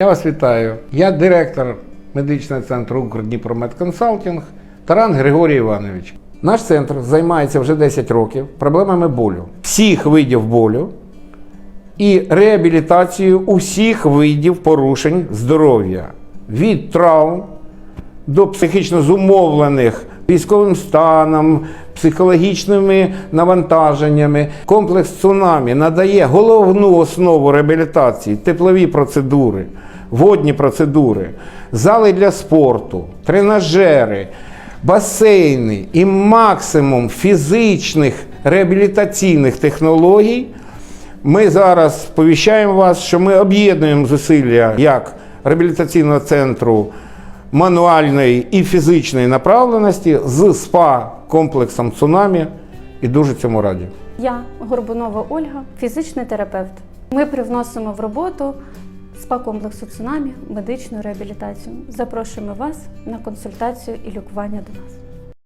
Я вас вітаю. Я директор медичного центру «Укрдніпромедконсалтинг» Таран Григорій Іванович. Наш центр займається вже 10 років проблемами болю, всіх видів болю і реабілітацією усіх видів порушень здоров'я від травм до психічно зумовлених військовим станом, психологічними навантаженнями. Комплекс цунамі надає головну основу реабілітації, теплові процедури, водні процедури, зали для спорту, тренажери, басейни і максимум фізичних реабілітаційних технологій. Ми зараз сповіщаємо вас, що ми об'єднуємо зусилля як реабілітаційного центру мануальної і фізичної направленості з СПА комплексом цунамі і дуже цьому раді. Я Горбунова Ольга, фізичний терапевт. Ми привносимо в роботу спа-комплексу цунамі медичну реабілітацію. Запрошуємо вас на консультацію і лікування до нас.